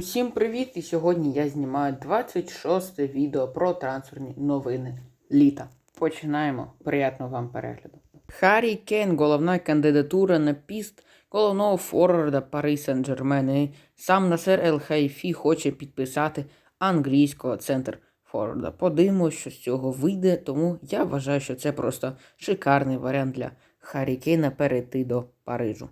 Усім привіт! І сьогодні я знімаю 26 відео про трансферні новини літа. Починаємо. Приятного вам перегляду. Харі Кейн, головна кандидатура на піст головного форварда Пари Сен-Джермен. Сам Насер Ел Хайфі хоче підписати англійського центр форварда. Подивимось, що з цього вийде, тому я вважаю, що це просто шикарний варіант для Харі Кейна перейти до Парижу.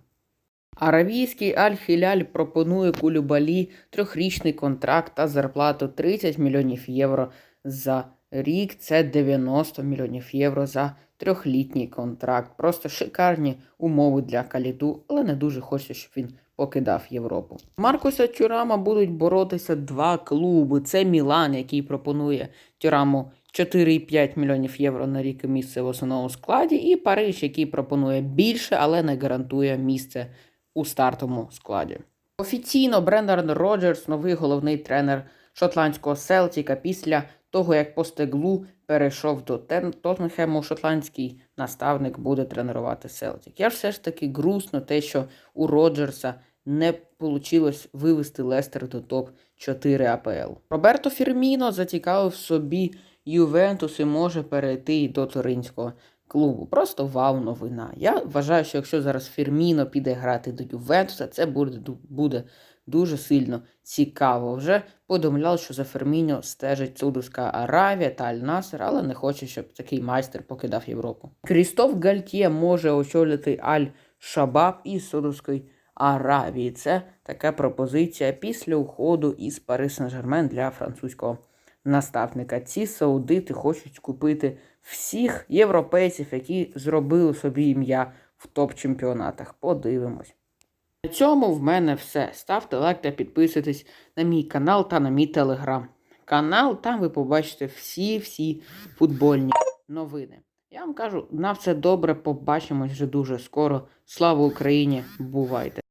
Аравійський Аль-Хіляль пропонує Кулюбалі трьохрічний контракт та зарплату 30 мільйонів євро за рік. Це 90 мільйонів євро за трьохлітній контракт. Просто шикарні умови для Каліду, але не дуже хочеться, щоб він покидав Європу. Маркуса Тюрама будуть боротися два клуби. Це Мілан, який пропонує Тюраму 4,5 мільйонів євро на рік місце в основному складі, і Париж, який пропонує більше, але не гарантує місце у стартовому складі. Офіційно Брендан Роджерс, новий головний тренер шотландського Селтіка, після того, як Постеглу перейшов до Тоттенхему, шотландський наставник буде тренувати Селтік. Я ж все ж таки грустно те, що у Роджерса не вийшло вивести Лестер до топ-4 АПЛ. Роберто Фірміно зацікавив собі Ювентус і може перейти до Туринського клубу. Просто вау новина. Я вважаю, що якщо зараз Фірміно піде грати до Ювентуса, це буде, буде дуже сильно цікаво. Вже повідомляли, що за Ферміно стежить Саудовська Аравія та Аль-Насер, але не хоче, щоб такий майстер покидав Європу. Крістоф Гальтє може очолити Аль-Шабаб із Саудовської Аравії. Це така пропозиція після уходу із Пари Сен-Жермен для французького наставника. Ці саудити хочуть купити всіх європейців, які зробили собі ім'я в топ-чемпіонатах. Подивимось. На цьому в мене все. Ставте лайк та підписуйтесь на мій канал та на мій телеграм. Канал, там ви побачите всі-всі футбольні новини. Я вам кажу, на все добре, побачимось вже дуже скоро. Слава Україні! Бувайте!